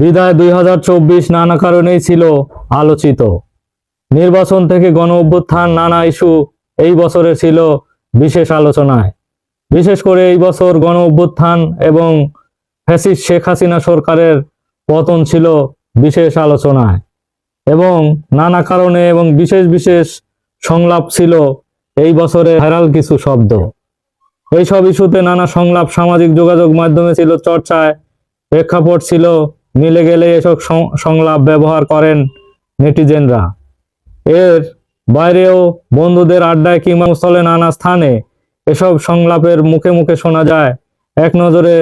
বিদায় দুই হাজার চব্বিশ নানা কারণেই ছিল আলোচিত। নির্বাচন থেকে গণ অভ্যুত্থান নানা ইস্যু এই বছরে ছিল বিশেষ আলোচনায়। বিশেষ করে এই বছর গণ অভ্যুত্থান এবং ফ্যাসিস্ট শেখ হাসিনা সরকারের পতন ছিল বিশেষ আলোচনায় এবং নানা কারণে এবং বিশেষ বিশেষ সংলাপ ছিল এই বছরে ভাইরাল কিছু শব্দ। এইসব ইস্যুতে নানা সংলাপ সামাজিক যোগাযোগ মাধ্যমে ছিল, চর্চায় প্রেক্ষাপট ছিল মিলে গেলে এসব সংলাপ ব্যবহার করেন নেটিজেনরা। এর বাইরেও বন্ধুদের আড্ডায় কিংবা স্থলে নানা স্থানে এসব সংলাপের মুখে মুখে শোনা যায়। এক নজরে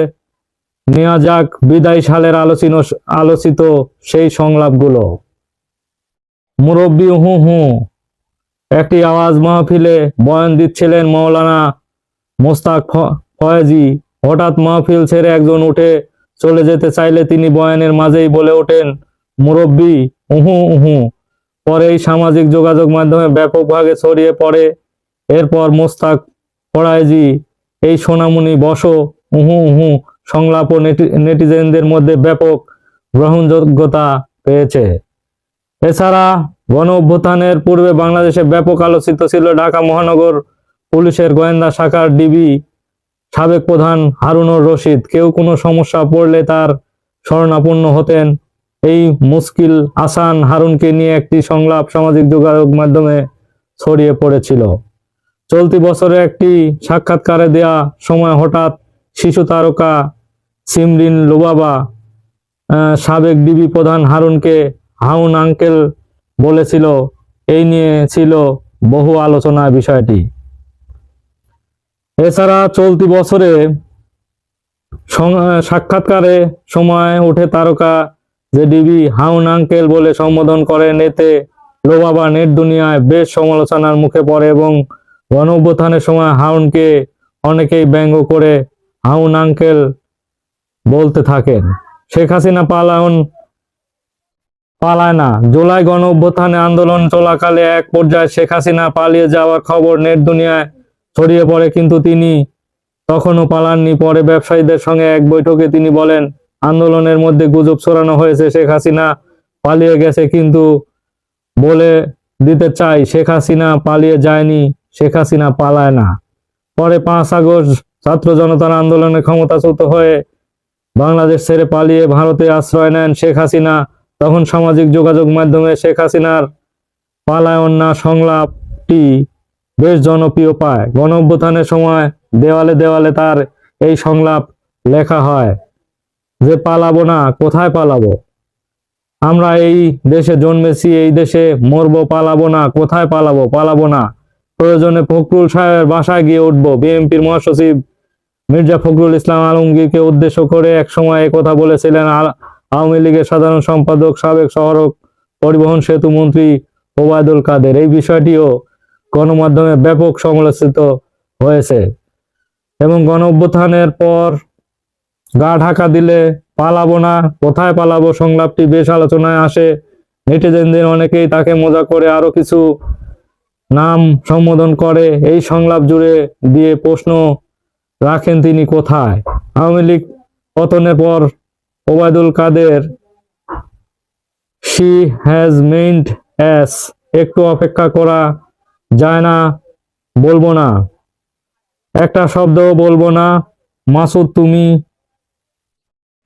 নেওয়া যাক বিদায় সালের আলোচিত আলোচিত সেই সংলাপগুলো। মুরব্বী হু হু, একটি আওয়াজ মাহফিলে বয়ান দিচ্ছিলেন মৌলানা মোস্তাক ফয়েজি। হঠাৎ মাহফিল ছেড়ে একজন উঠে চলে যেতে চাইলে তিনি বয়ানের মাঝেই বলে ওঠেন, মুরব্বী, উহু উহু। পরে এই সামাজিক যোগাযোগ মাধ্যমে ব্যাপকভাবে ছড়িয়ে পড়ে। এরপর মোস্তাক ফরাইজি, এই সোনামণি বসো। উহু উহু। সংলাপ নেটিজেনদের মধ্যে ব্যাপক গ্রহণযোগ্যতা পেয়েছে। এছাড়া গণ অভ্যুত্থানের পূর্বে বাংলাদেশে ব্যাপক আলোচিত ছিল ঢাকা মহানগর পুলিশের গোয়েন্দা শাখার ডিবি। সাবেক প্রধান হারুনুর রশিদ, কেউ কোনো সমস্যা পড়লে তার শরণাপন্ন হতেন। এই মুশকিল আসান হারুনকে নিয়ে একটি সংলাপ সামাজিক যোগাযোগ মাধ্যমে ছড়িয়ে পড়েছিল। চলতি বছরে একটি সাক্ষাৎকারে দেয়া সময় হঠাৎ শিশু তারকা সিমরিন লোবাবা সাবেক ডিবি প্রধান হারুনকে হাউন আঙ্কেল বলেছিল। এই নিয়ে ছিল বহু আলোচনার বিষয়টি। এছাড়া চলতি বছরে সাক্ষাৎকারে সময় ওঠে তারকা যে ডিবি হাউন আঙ্কেল বলে সম্বোধন করেন। এতে লোবাবা নেট দুনিয়ায় বেশ সমালোচনার মুখে পড়ে এবং গণ সময় হাউনকে অনেকেই ব্যঙ্গ করে হাউন আঙ্কেল বলতে থাকেন। শেখ হাসিনা পালায়ন পালায় না। জুলাই গণ অভ্যুত্থানে আন্দোলন চলাকালে এক পর্যায়ে শেখ হাসিনা পালিয়ে যাওয়ার খবর নেট দুনিয়ায় ছড়িয়ে পড়ে কিন্তু তিনি তখনও পালাননি। পরে ব্যবসায়ীদের সঙ্গে এক বৈঠকে তিনি বলেন, আন্দোলনের মধ্যে গুজব ছড়ানো হয়েছে, শেখ হাসিনা পালিয়ে গেছে কিন্তু বলে দিতে চাই শেখ হাসিনা পালিয়ে যায়নি, শেখ হাসিনা পালায় না। পরে পাঁচ আগস্ট ছাত্র জনতার আন্দোলনে ক্ষমতাচ্যুত হয়ে বাংলাদেশ ছেড়ে পালিয়ে ভারতে আশ্রয় নেন শেখ হাসিনা। তখন সামাজিক যোগাযোগ মাধ্যমে শেখ হাসিনার পালায়ন না সংলাপটি বেশ জনপ্রিয় পায়। গণ অভ্যুত্থানের সময় দেওয়ালে দেওয়ালে তার এই সংলাপ লেখা হয় যে, পালাবো না, কোথায় পালাবো? আমরা এই দেশে জন্মেছি, এই দেশে মরবো, পালাবো না, কোথায় পালাবো? পালাবো না। প্রয়োজনে ফখরুল সাহেবের বাসায় গিয়ে উঠবো। বিএনপির মহাসচিব মির্জা ফখরুল ইসলাম আলমগীরকে উদ্দেশ্য করে এক সময় কথা বলেছিলেন। আওয়ামী লীগের সাধারণ সম্পাদক, সাবেক সড়ক পরিবহন সেতু মন্ত্রী ওবায়দুল কাদের। এই বিষয়টিও গণমাধ্যমে ব্যাপক সমালোচিত হয়েছে এবং গণ অভ্যুত্থানের পর গা ঢাকা দিলে পালাবো না, কোথায় পালাবো সংলাপটি বেশ আলোচনায় আসে। নেটিজেনদের অনেকেই তাকে মজা করে আরও কিছু নাম সম্বোধন করে। এই সংলাপ জুড়ে দিয়ে প্রশ্ন রাখেন তিনি কোথায়? আওয়ামী লীগ পতনের পর Obaidul Quader she has mind as একটু অপেক্ষা করা যায় না, বলব না। একটা শব্দও বলব না, মাসুদ তুমি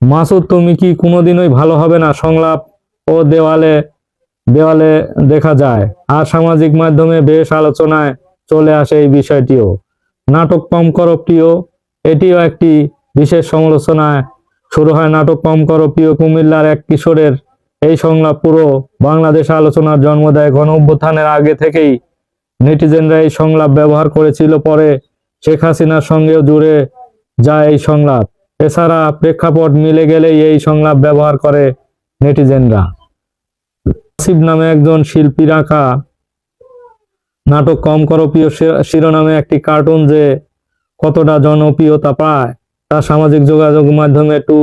মাসুদ তুমি কি কোনোদিনই ভালো হবে না? সংলাপ ও দেওয়ালে দেওয়ালে দেখা যায়। আর সামাজিক মাধ্যমে বেশ আলোচনায় চলে আসে এই বিষয়টিও। নাটক কম করো প্রিয়, এটিও একটি বিশেষ সমালোচনায় শুরু হয়। নাটক কম করো প্রিয়, কুমিল্লার এক কিশোরের এই সংলাপ পুরো বাংলাদেশ আলোচনার জন্ম দেয়। গণ অভ্যুত্থানের আগে থেকেই নেটিজেনরা এই সংলাপ ব্যবহার করেছিল পরে শেখ হাসিনার সঙ্গেও জুড়ে যায় এই সংলাপ। এছাড়া প্রেক্ষাপট মিলে গেলেই এই সংলাপ ব্যবহার করে নেটিজেনরা। আসিফ নামে একজন শিল্পী রাখা নাটক কম করপ্রিয় শিরোনামে একটি কার্টুন যে কতটা জনপ্রিয়তা পায়, তা সামাজিক যোগাযোগ মাধ্যমে একটু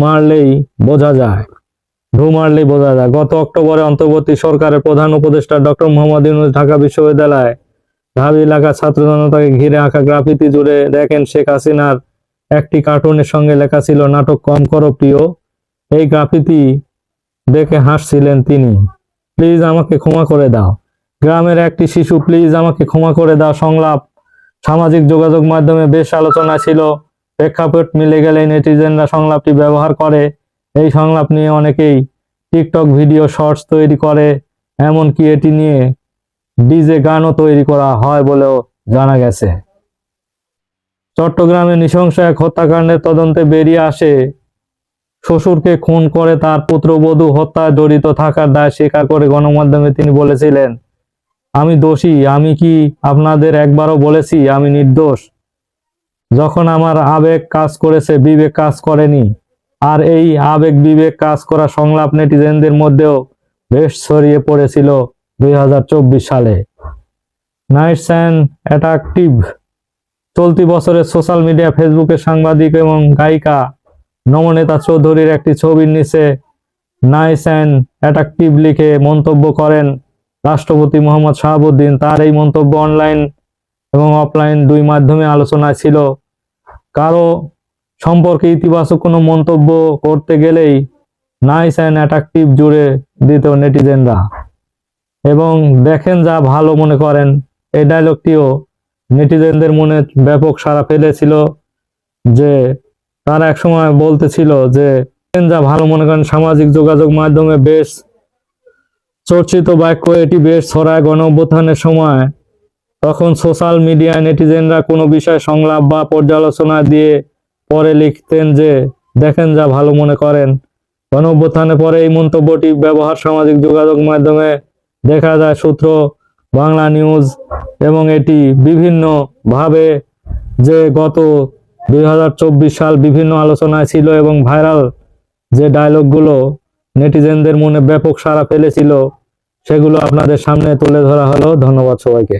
মারলেই বোঝা যায়। ঢু মারলেই বোঝা যায়। গত অক্টোবরে অন্তর্বর্তী সরকারের প্রধান উপদেষ্টা ডক্টর মোহাম্মদ ইউনুস ঢাকা বিশ্ববিদ্যালয় ঢাবি এলাকার ছাত্র জনতাকে ঘিরে আঁকা গ্রাফিতি জুড়ে দেখেন শেখ হাসিনার একটি কার্টুনের সঙ্গে লেখা ছিল, নাটক কম করো প্রিয়। এই গ্রাফিতি দেখে হাসছিলেন তিনি। প্লিজ আমাকে ক্ষমা করে দাও। গ্রামের একটি শিশু, প্লিজ আমাকে ক্ষমা করে দাও। সংলাপ সামাজিক যোগাযোগ মাধ্যমে বেশ আলোচনা ছিল। প্রেক্ষাপট মিলে গেলে নেটিজেনরা সংলাপটি ব্যবহার করে। এই সংলাপ নিয়ে অনেকেই টিকটক ভিডিও শর্টস তৈরি করে, এমনকি এটি নিয়ে ডিজে গানও তৈরি করা হয় বলেও জানা গেছে। চট্টগ্রামে নৃশংস এক হত্যাকাণ্ডের তদন্তে বেরিয়ে আসে শ্বশুরকে খুন করে তার পুত্রবধূ হত্যায় জড়িত থাকার দায় স্বীকার করে গণমাধ্যমে তিনি বলেছিলেন, আমি দোষী, আমি কি আপনাদের একবারও বলেছি, আমি নির্দোষ? যখন আমার আবেগ কাজ করেছে, বিবেক কাজ করেনি। আর এই আবেগ বিবেক কাজ করা সংলাপ নেটিজেনদের মধ্যেও বেশ ছড়িয়ে পড়েছিল দুই হাজার চব্বিশ সালে। নাইটস অ্যান্ড অ্যাট্রাকটিভ চলতি বছরের সোশ্যাল মিডিয়া ফেসবুকের সাংবাদিক এবং গায়িকা নমনেতা চৌধুরীর একটি ছবির নিচে নাইস অ্যান্ড অ্যাট্রাকটিভ লিখে মন্তব্য করেন রাষ্ট্রপতি মোহাম্মদ শাহাবুদ্দিন। তার এই মন্তব্য অনলাইন এবং অফলাইন দুই মাধ্যমে আলোচনায় ছিল। কারও সম্পর্কে ইতিবাচক কোনো মন্তব্য করতে গেলেই নাইস অ্যান্ড অ্যাট্রাকটিভ জুড়ে দিত নেটিজেনরা। এবং দেখেন যা ভালো মনে করেন, এই ডায়লগটিও নেটিজেনদের মনে ব্যাপক সাড়া ফেলেছিল যে তারা একসময় বলতেছিল যে, দেখেন যা ভালো মনে করেন, সামাজিক যোগাযোগ মাধ্যমে বেশ চর্চিত বাক্য এটি বেশ ছড়ায় গণ অভ্যুত্থানের সময়। তখন সোশ্যাল মিডিয়ায় নেটিজেনরা কোনো বিষয় সংলাপ বা পর্যালোচনা দিয়ে পরে লিখতেন যে, দেখেন যা ভালো মনে করেন। গণ অভ্যুত্থানের পরে এই মন্তব্যটি ব্যবহার, সামাজিক যোগাযোগ মাধ্যমে দেখা যায় সূত্র, বাংলা নিউজ এবং এটি বিভিন্ন ভাবে যে গত দুই হাজার চব্বিশ সাল বিভিন্ন আলোচনায় ছিল এবং ভাইরাল যে ডায়লগগুলো নেটিজেনদের মনে ব্যাপক সাড়া ফেলেছিল, সেগুলো আপনাদের সামনে তুলে ধরা হলো। ধন্যবাদ সবাইকে।